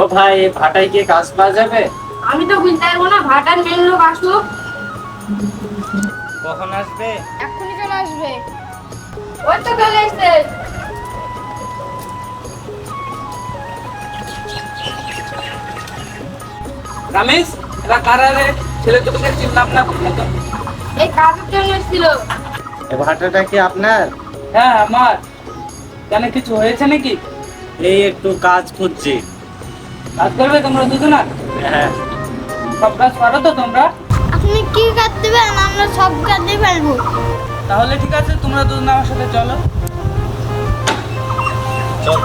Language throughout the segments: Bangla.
ও ভাই ভাটায় কি কাজ পাওয়া যাবে? আমি তো বুঝতে পারব না ভাটার মেন লোক আসুক কখন আসবে? এক্ষুনি চলে আসবে। ওই তো চলে এসছে। রমেশ এরা কারা রে? ছেলে দুটোকে চিনলাম না তো? এই কাজের জন্য এসেছিল। এ ভাটাটা কি আপনার? হ্যাঁ আমার। কেন কিছু হয়েছে নাকি? এই একটু কাজ খুঁজছি। কাজ করবে তোমরা দুজনা? হ্যাঁ। সব কাজ পারো তো তোমরা? আপনি কি কাজ দেবেন? আমরা সব কাজে ফেলব। তাহলে ঠিক আছে তোমরা দুজন আমার সাথে চলো। চল।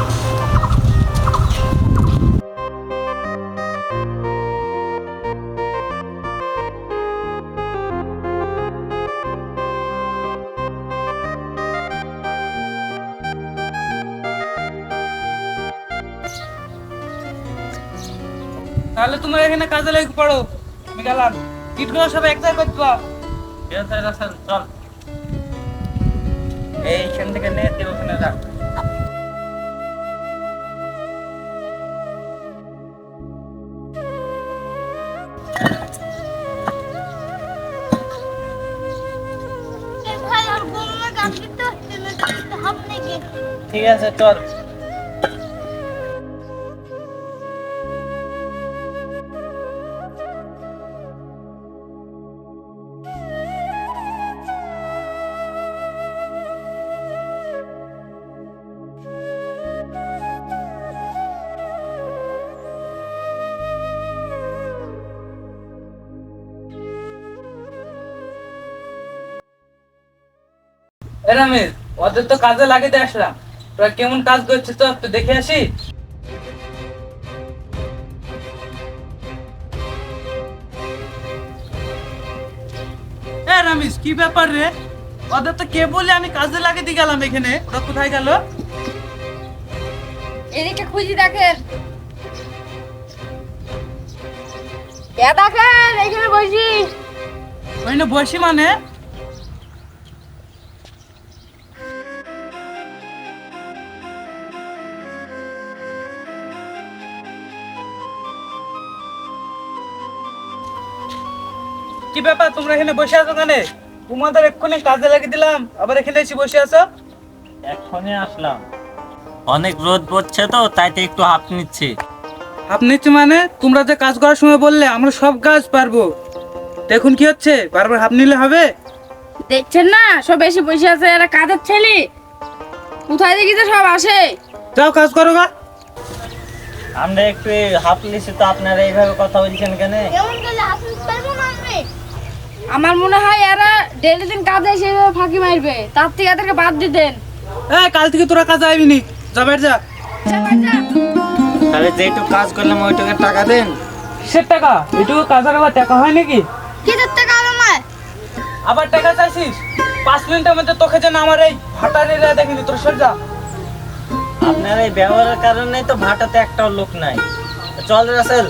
তাহলে তোমরা এখানে কাজে লেগে পড়ো। আমি গেলাম। কিটগুলো সব এক জায়গায় করতে পারো চল। এইখান থেকে নে তুই ওখানে নাকি ঠিক আছে চল। এ ওদের তো কাজে লাগিয়ে আসলাম। তোরা কেমন কাজ করছিস তো একটু দেখে আসি? এ কি ব্যাপার রে? ওদের তো কে বলে আমি কাজে লাগিয়ে দিয়ে গেলাম এখানে? ওরা কোথায় গেল? এদিকে খুঁজি দেখেন। এ দেখেন এখানে বসি। ওইখানে বসি মানে? কি ব্যাপার তোমরা এখানে বসে আছো কেন? তোমাদের এক্ষুনি কাজে লাগিয়ে দিলাম আবার এখানে এসে বসে আছো? এখনই আসলাম। অনেক রোদ পড়ছে তো তাই তো একটু হাফ নিচ্ছি। আপনি নিচ্ছি মানে? তোমরা যে কাজ করার সময় বললে আমরা সব কাজ পারব। দেখুন কি হচ্ছে বারবার হাফ নিলে হবে? দেখছেন না? সব বেশি বসে আছে এরা কাজের ছেলে। কোথায় দেখি যে সব আসে? যাও কাজ করো গা। আমরা একটু হাফ লিছি তো আপনারা এইভাবে কথা বলছেন কেন? এমন কাজে হাত নিতে পারব না আমি আমার মনে হয় এরা ডেলি দিন কাজে এসে এভাবে ফাঁকি মারবে। তার থেকে এদেরকে বাদ দিতেন এই কাল থেকে তোরা কাজ আইবি নি। যা যা যা। তাহলে যেটুকু কাজ করলাম ওইটুকু টাকা দেন। কিসের টাকা? এটুকু কাজের আবার টাকা হয় নাকি? কি টাকা আমার? আবার টাকা চাইছিস? পাঁচ মিনিটের মধ্যে তোকে যেন আমার এই ভাটারিরা দেখিনি তোর সর যা। আপনার এই ব্যবহারের কারণে তো ভাটাতে একটাও লোক নাই। চল রাসেল।